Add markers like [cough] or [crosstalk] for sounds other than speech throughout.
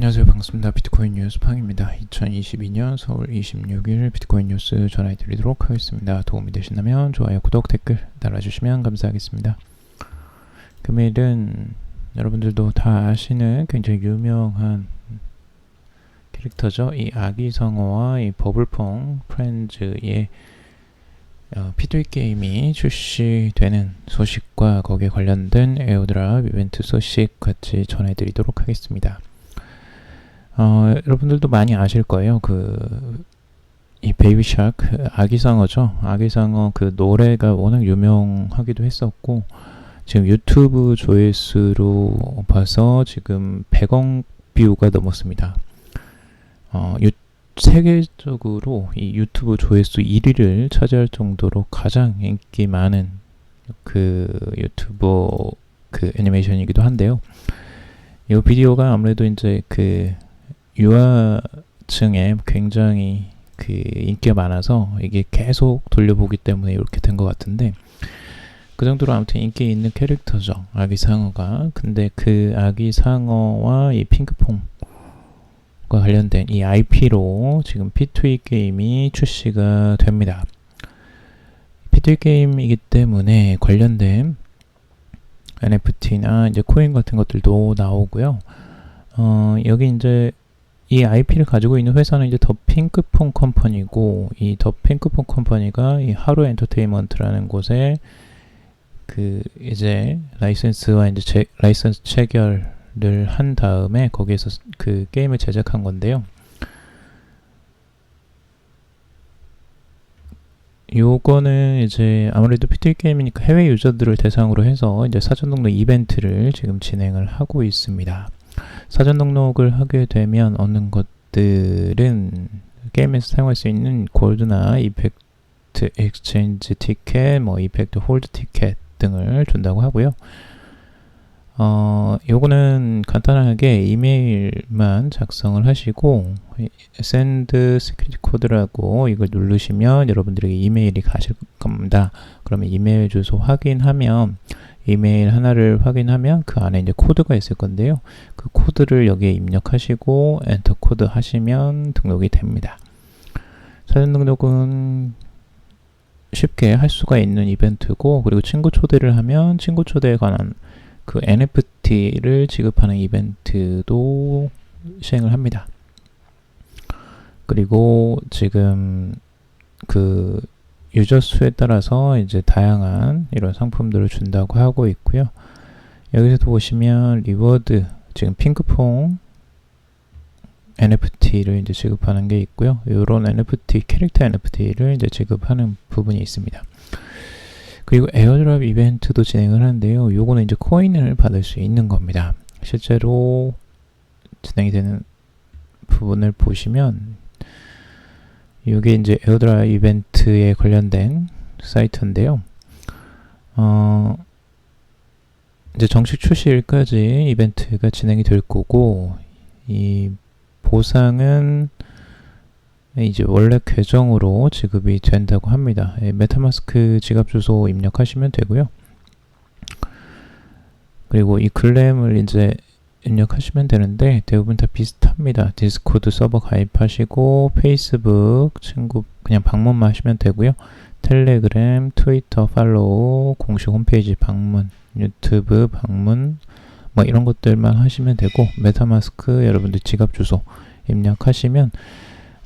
안녕하세요. 반갑습니다. 비트코인 뉴스 팡입니다. 2022년 서울 26일 비트코인 뉴스 전해드리도록 하겠습니다. 도움이 되신다면 좋아요, 구독, 댓글 달아주시면 감사하겠습니다. 금일은 여러분들도 다 아시는 굉장히 유명한 캐릭터죠. 이 아기 성어와 이 버블퐁 프렌즈의 어, P2E 게임이 출시되는 소식과 거기에 관련된 에어드랍 이벤트 소식 같이 전해드리도록 하겠습니다. 어, 여러분들도 많이 아실 거예요. 그, 이 베이비샥, 그 아기상어죠. 아기상어 그 노래가 워낙 유명하기도 했었고, 지금 유튜브 조회수로 봐서 지금 100억 뷰가 넘었습니다. 어, 유, 세계적으로 이 유튜브 조회수 1위를 차지할 정도로 가장 인기 많은 그 유튜버 그 애니메이션이기도 한데요. 이 비디오가 아무래도 이제 그 유아층에 굉장히 그 인기가 많아서 이게 계속 돌려보기 때문에 이렇게 된 것 같은데 그 정도로 아무튼 인기 있는 캐릭터죠. 아기 상어가. 근데 그 아기 상어와 이 핑크퐁과 관련된 이 IP로 지금 P2E 게임이 출시가 됩니다. P2E 게임이기 때문에 관련된 NFT나 이제 코인 같은 것들도 나오고요. 어, 여기 이제 이 IP를 가지고 있는 회사는 이제 더 핑크퐁 컴퍼니고 이 더 핑크퐁 컴퍼니가 이 하루 엔터테인먼트라는 곳에 그 이제 라이센스와 이제 제, 라이센스 체결을 한 다음에 거기에서 그 게임을 제작한 건데요. 요거는 이제 아무래도 PT 게임이니까 해외 유저들을 대상으로 해서 이제 사전 등록 이벤트를 지금 진행을 하고 있습니다. 사전 등록을 하게 되면 얻는 것들은 게임에서 사용할 수 있는 골드나 이펙트 엑스체인지 티켓, 뭐 이펙트 홀드 티켓 등을 준다고 하고요. 어, 요거는 간단하게 이메일만 작성을 하시고 send security 코드라고 이걸 누르시면 여러분들에게 이메일이 가실 겁니다. 그러면 이메일 주소 확인하면 이메일 하나를 확인하면 그 안에 이제 코드가 있을 건데요. 그 코드를 여기에 입력하시고 엔터 코드 하시면 등록이 됩니다. 사전 등록은 쉽게 할 수가 있는 이벤트고 그리고 친구 초대를 하면 친구 초대에 관한 그 NFT를 지급하는 이벤트도 시행을 합니다. 그리고 지금 그 유저 수에 따라서 이제 다양한 이런 상품들을 준다고 하고 있고요. 여기서도 보시면 리워드 지금 핑크퐁 NFT를 이제 지급하는 게 있고요. 이런 NFT 캐릭터 NFT를 이제 지급하는 부분이 있습니다. 그리고 에어드랍 이벤트도 진행을 하는데요. 요거는 이제 코인을 받을 수 있는 겁니다. 실제로 진행이 되는 부분을 보시면 이게 이제 에어드랍 이벤트에 관련된 사이트인데요. 어, 이제 정식 출시일까지 이벤트가 진행이 될 거고, 이 보상은 이제 원래 계정으로 지급이 된다고 합니다. 예, 메타마스크 지갑 주소 입력하시면 되고요. 그리고 이 글램을 이제 입력하시면 되는데 대부분 다 비슷합니다. 디스코드 서버 가입하시고 페이스북 친구 그냥 방문만 하시면 되고요. 텔레그램, 트위터 팔로우, 공식 홈페이지 방문, 유튜브 방문 뭐 이런 것들만 하시면 되고 메타마스크 여러분들 지갑 주소 입력하시면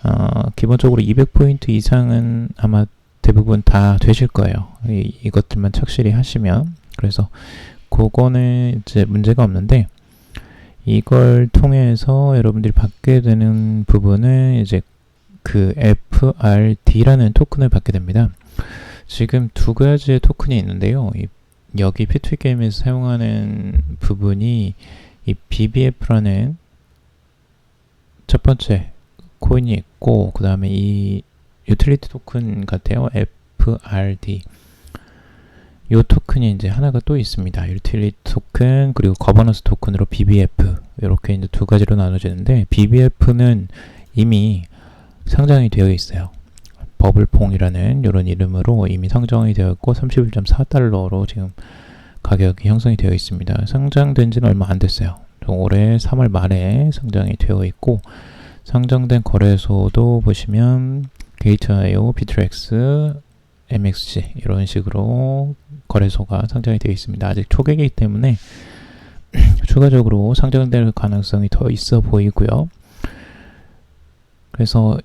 어, 기본적으로 200포인트 이상은 아마 대부분 다 되실 거예요. 이, 이것들만 착실히 하시면 그래서 그거는 이제 문제가 없는데 이걸 통해서 여러분들이 받게 되는 부분은 이제 그 FRD라는 토큰을 받게 됩니다. 지금 두 가지의 토큰이 있는데요. 이, 여기 P2 게임에서 사용하는 부분이 이 BBF라는 첫 번째 코인이 있고 그 다음에 이 유틸리티 토큰 같아요. FRD. 이 토큰이 이제 하나가 또 있습니다. 유틸리티 토큰 그리고 거버넌스 토큰으로 BBF 이렇게 이제 두 가지로 나눠지는데 BBF는 이미 상장이 되어 있어요. 버블퐁이라는 이런 이름으로 이미 상장이 되어 있고 31.4달러로 지금 가격이 형성이 되어 있습니다. 상장된 지는 얼마 안 됐어요. 올해 3월 말에 상장이 되어 있고 상장된 거래소도 보시면 게이트아이오, 비트렉스, MXG 이런 식으로 거래소가 상장이 되어 있습니다. 아직 초기이기 때문에 [clears throat] 추가적으로 상장될 가능성이 더 있어 보이고요. 그래서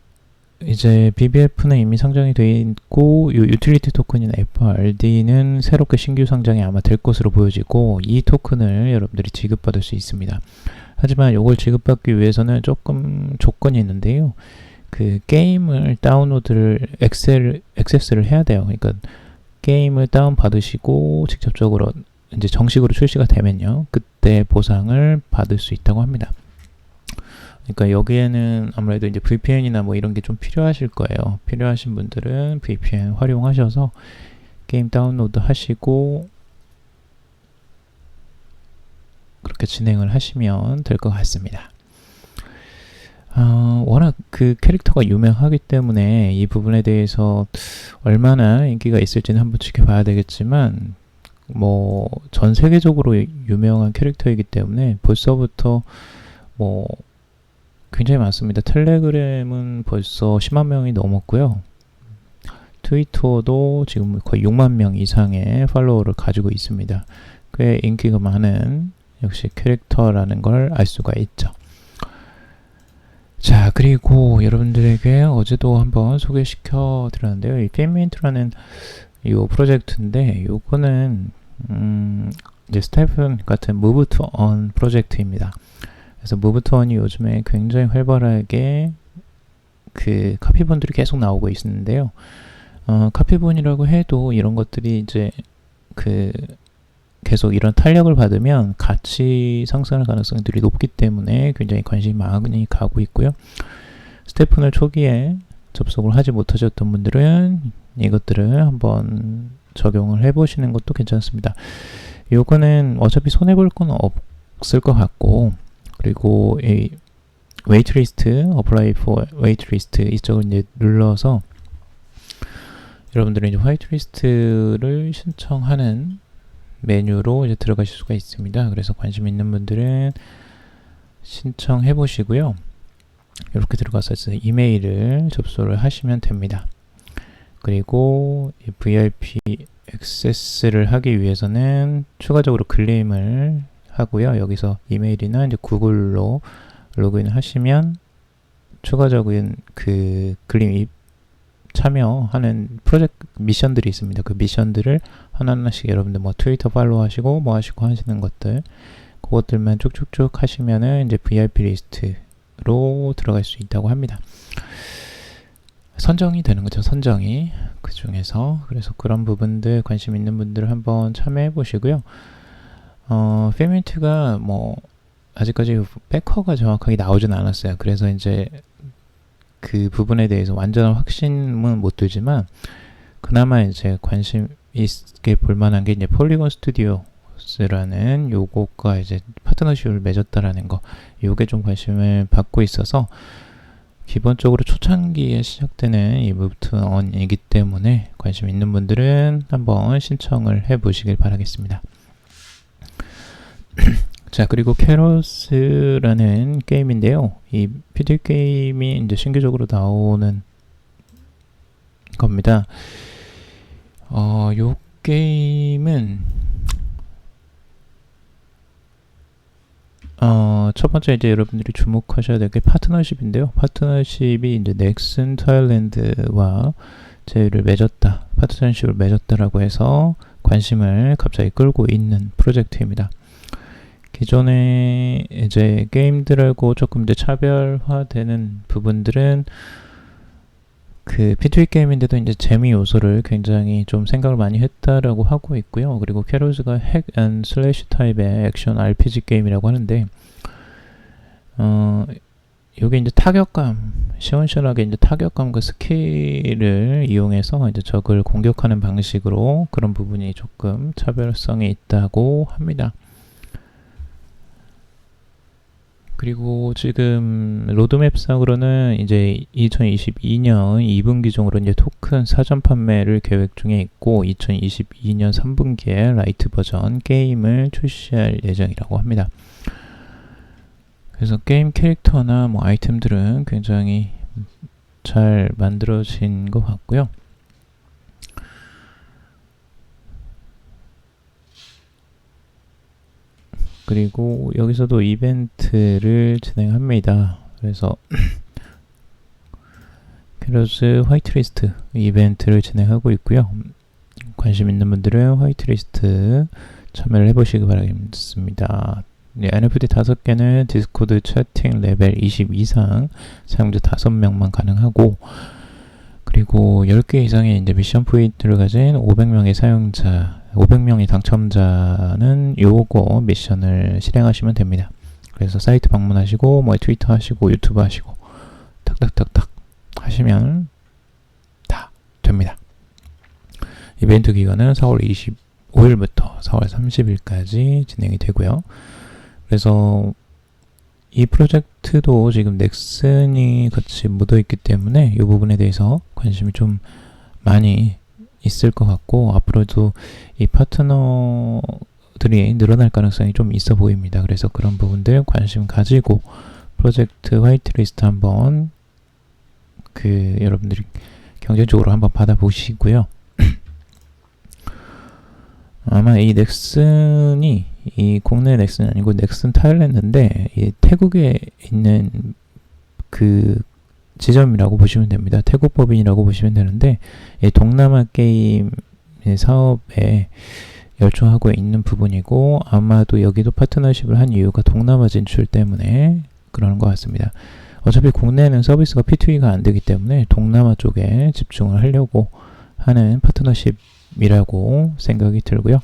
이제 BBF는 이미 상장이 되어 있고 이 유틸리티 토큰인 FRD는 새롭게 신규 상장이 아마 될 것으로 보여지고 이 토큰을 여러분들이 지급받을 수 있습니다. 하지만 이걸 지급받기 위해서는 조금 조건이 있는데요. 그 게임을 다운로드를 엑셀 액세스를 해야 돼요. 그러니까 게임을 다운 받으시고 직접적으로 이제 정식으로 출시가 되면요. 그때 보상을 받을 수 있다고 합니다. 그러니까 여기에는 아무래도 이제 VPN이나 뭐 이런 게 좀 필요하실 거예요. 필요하신 분들은 VPN 활용하셔서 게임 다운로드 하시고 그렇게 진행을 하시면 될 것 같습니다. 어, 워낙 그 캐릭터가 유명하기 때문에 이 부분에 대해서 얼마나 인기가 있을지는 한번 지켜봐야 되겠지만 뭐 전 세계적으로 유명한 캐릭터이기 때문에 벌써부터 뭐 굉장히 많습니다. 텔레그램은 벌써 10만 명이 넘었고요. 트위터도 지금 거의 6만 명 이상의 팔로워를 가지고 있습니다. 꽤 인기가 많은 역시 캐릭터라는 걸 알 수가 있죠. 자, 그리고 여러분들에게 어제도 한번 소개시켜 드렸는데요. 이 페미인트라는 이 프로젝트인데, 요거는, 음, 이제 스테픈 같은 Move to On 프로젝트입니다. 그래서 Move to On이 요즘에 굉장히 활발하게 그 카피본들이 계속 나오고 있는데요. 어, 카피본이라고 해도 이런 것들이 이제 그 계속 이런 탄력을 받으면 가치 상승할 가능성들이 높기 때문에 굉장히 관심이 많이 가고 있고요. 스테픈을 초기에 접속을 하지 못하셨던 분들은 이것들을 한번 적용을 해보시는 것도 괜찮습니다. 요거는 어차피 손해볼 건 없을 것 같고 그리고 이 웨이트리스트, 어플라이 포 웨이트리스트 이쪽을 이제 눌러서 여러분들은 이제 화이트리스트를 신청하는 메뉴로 이제 들어가실 수가 있습니다. 그래서 관심 있는 분들은 신청해 보시고요. 이렇게 들어가서 이메일을 접수를 하시면 됩니다. 그리고 VIP 액세스를 하기 위해서는 추가적으로 클레임을 하고요. 여기서 이메일이나 이제 구글로 로그인 하시면 추가적인 그 클레임 참여하는 프로젝트 미션들이 있습니다. 그 미션들을 하나하나씩 여러분들 뭐 트위터 팔로우 하시고 뭐 하시고 하시는 것들 그것들만 쭉쭉쭉 하시면은 이제 VIP 리스트로 들어갈 수 있다고 합니다. 선정이 되는 거죠. 선정이 그 중에서 그래서 그런 부분들 관심 있는 분들 한번 참여해 보시고요. 어, 페미트가 뭐 아직까지 백허가 정확하게 나오진 않았어요. 그래서 이제 그 부분에 대해서 완전한 확신은 못 들지만 그나마 이제 관심 있게 볼 만한 게 이제 폴리곤 스튜디오스라는 요거가 이제 파트너십을 맺었다라는 거 요게 좀 관심을 받고 있어서 기본적으로 초창기에 시작되는 이 무브트 언이기 때문에 관심 있는 분들은 한번 신청을 해 보시길 바라겠습니다. [clears throat] 자, 그리고 캐러스라는 게임인데요. 이 피드 게임이 이제 신규적으로 나오는 겁니다. 어, 요 게임은 어, 첫 번째 이제 여러분들이 주목하셔야 될 게 파트너십인데요. 파트너십이 이제 넥슨 타일랜드와 제휴를 맺었다. 파트너십을 맺었다라고 해서 관심을 갑자기 끌고 있는 프로젝트입니다. 기존에 이제 게임들하고 조금 이제 차별화되는 부분들은 그 P2E 게임인데도 이제 재미 요소를 굉장히 좀 생각을 많이 했다라고 하고 있고요. 그리고 캐로즈가 핵앤 슬래시 타입의 액션 RPG 게임이라고 하는데 어 요게 이제 타격감 시원시원하게 이제 타격감과 스킬을 이용해서 이제 적을 공격하는 방식으로 그런 부분이 조금 차별성이 있다고 합니다. 그리고 지금 로드맵상으로는 이제 2022년 2분기 중으로 이제 토큰 사전 판매를 계획 중에 있고 2022년 3분기에 라이트 버전 게임을 출시할 예정이라고 합니다. 그래서 게임 캐릭터나 뭐 아이템들은 굉장히 잘 만들어진 것 같고요. 그리고 여기서도 이벤트를 진행합니다. 그래서 [clears throat] 캐러스 화이트리스트 이벤트를 진행하고 있고요. 관심 있는 분들은 화이트리스트 참여를 해보시기 바라겠습니다. 네, NFT 5개는 디스코드 채팅 레벨 20 이상 사용자 5명만 가능하고 그리고 10개 이상의 이제 미션 포인트를 가진 500명의 사용자, 500명의 당첨자는 요거 미션을 실행하시면 됩니다. 그래서 사이트 방문하시고 뭐 트위터 하시고 유튜브 하시고 탁탁탁탁 하시면 다 됩니다. 이벤트 기간은 4월 25일부터 4월 30일까지 진행이 되고요. 그래서 이 프로젝트도 지금 넥슨이 같이 묻어 있기 때문에 이 부분에 대해서 관심이 좀 많이 있을 것 같고 앞으로도 이 파트너들이 늘어날 가능성이 좀 있어 보입니다. 그래서 그런 부분들 관심 가지고 프로젝트 화이트리스트 한번 그 여러분들이 경제적으로 한번 받아보시고요. [clears throat] 아마 이 넥슨이 이 국내 넥슨 아니고 넥슨 타일랜드인데 이 태국에 있는 그 지점이라고 보시면 됩니다. 태국 법인이라고 보시면 되는데 이 동남아 게임 사업에 열중하고 있는 부분이고 아마도 여기도 파트너십을 한 이유가 동남아 진출 때문에 그러는 것 같습니다. 어차피 국내는 서비스가 P2E가 안 되기 때문에 동남아 쪽에 집중을 하려고 하는 파트너십이라고 생각이 들고요.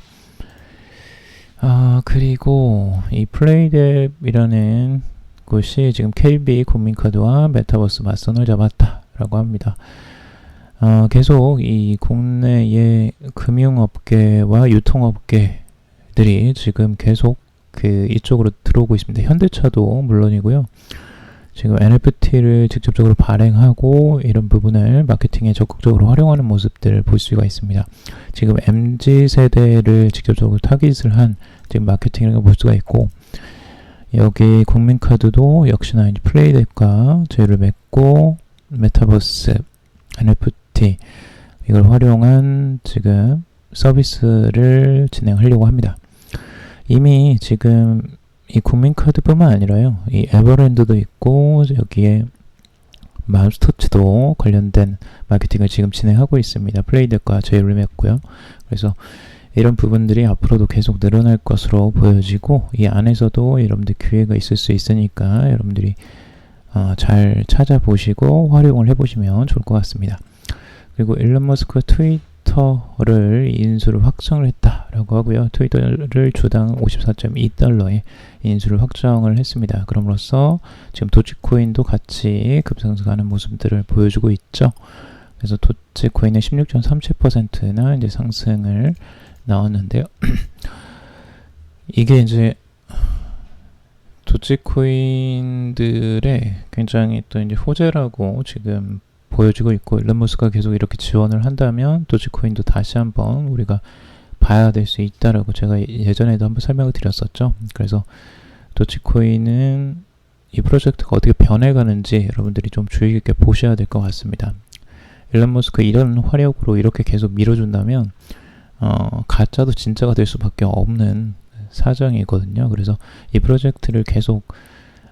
아, 그리고 이 플레이랩이라는 곳이 지금 KB 국민카드와 메타버스 맞선을 잡았다라고 합니다. 어, 계속 이 국내의 금융업계와 유통업계들이 지금 계속 그 이쪽으로 들어오고 있습니다. 현대차도 물론이고요. 지금 NFT를 직접적으로 발행하고 이런 부분을 마케팅에 적극적으로 활용하는 모습들을 볼 수가 있습니다. 지금 MZ 세대를 직접적으로 타깃을 한 지금 마케팅을 볼 수가 있고 여기 국민카드도 역시나 이제 플레이덱과 제휴를 맺고 메타버스 NFT 이걸 활용한 지금 서비스를 진행하려고 합니다. 이미 지금 이 국민카드뿐만 아니라요. 이 에버랜드도 있고 여기에 맘스터치도 관련된 마케팅을 지금 진행하고 있습니다. 플레이덱과 제휴를 맺고요. 그래서 이런 부분들이 앞으로도 계속 늘어날 것으로 보여지고 이 안에서도 여러분들 기회가 있을 수 있으니까 여러분들이 어, 잘 찾아보시고 활용을 해보시면 좋을 것 같습니다. 그리고 일론 머스크가 트위터를 인수를 확정을 했다라고 하고요. 트위터를 주당 54.2달러에 인수를 확정을 했습니다. 그럼으로써 지금 도지코인도 같이 급상승하는 모습들을 보여주고 있죠. 그래서 도지코인은 16.37%나 이제 상승을 나왔는데요. [clears throat] 이게 이제 도지코인들의 굉장히 또 이제 호재라고 지금 보여지고 있고 일론 머스크가 계속 이렇게 지원을 한다면 도지코인도 다시 한번 우리가 봐야 될 수 있다라고 제가 예전에도 한번 설명을 드렸었죠. 그래서 도지코인은 이 프로젝트가 어떻게 변해가는지 여러분들이 좀 주의 깊게 보셔야 될 것 같습니다. 일론 머스크 이런 화력으로 이렇게 계속 밀어준다면 어, 가짜도 진짜가 될 수밖에 없는 사정이거든요. 그래서 이 프로젝트를 계속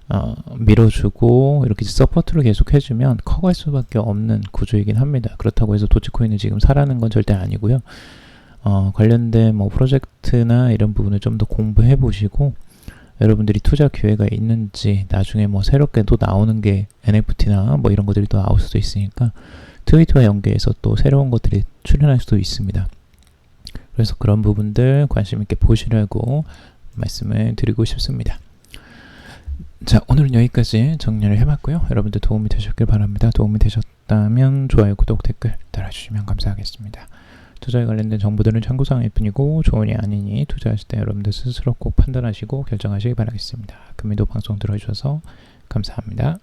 어, 밀어주고 이렇게 서포트를 계속 해주면 커갈 수밖에 없는 구조이긴 합니다. 그렇다고 해서 도치코인이 지금 사라는 건 절대 아니고요. 어, 관련된 뭐 프로젝트나 이런 부분을 좀 더 공부해 보시고 여러분들이 투자 기회가 있는지 나중에 뭐 새롭게 또 나오는 게 NFT나 뭐 이런 것들이 또 나올 수도 있으니까 트위터와 연계해서 또 새로운 것들이 출현할 수도 있습니다. 그래서 그런 부분들 관심 있게 보시라고 말씀을 드리고 싶습니다. 자, 오늘은 여기까지 정리를 해봤고요. 여러분들 도움이 되셨길 바랍니다. 도움이 되셨다면 좋아요, 구독, 댓글 달아주시면 감사하겠습니다. 투자에 관련된 정보들은 참고사항일 뿐이고 좋으니 아니니 투자하실 때 여러분들 스스로 꼭 판단하시고 결정하시기 바라겠습니다. 금미도 방송 들어주셔서 감사합니다.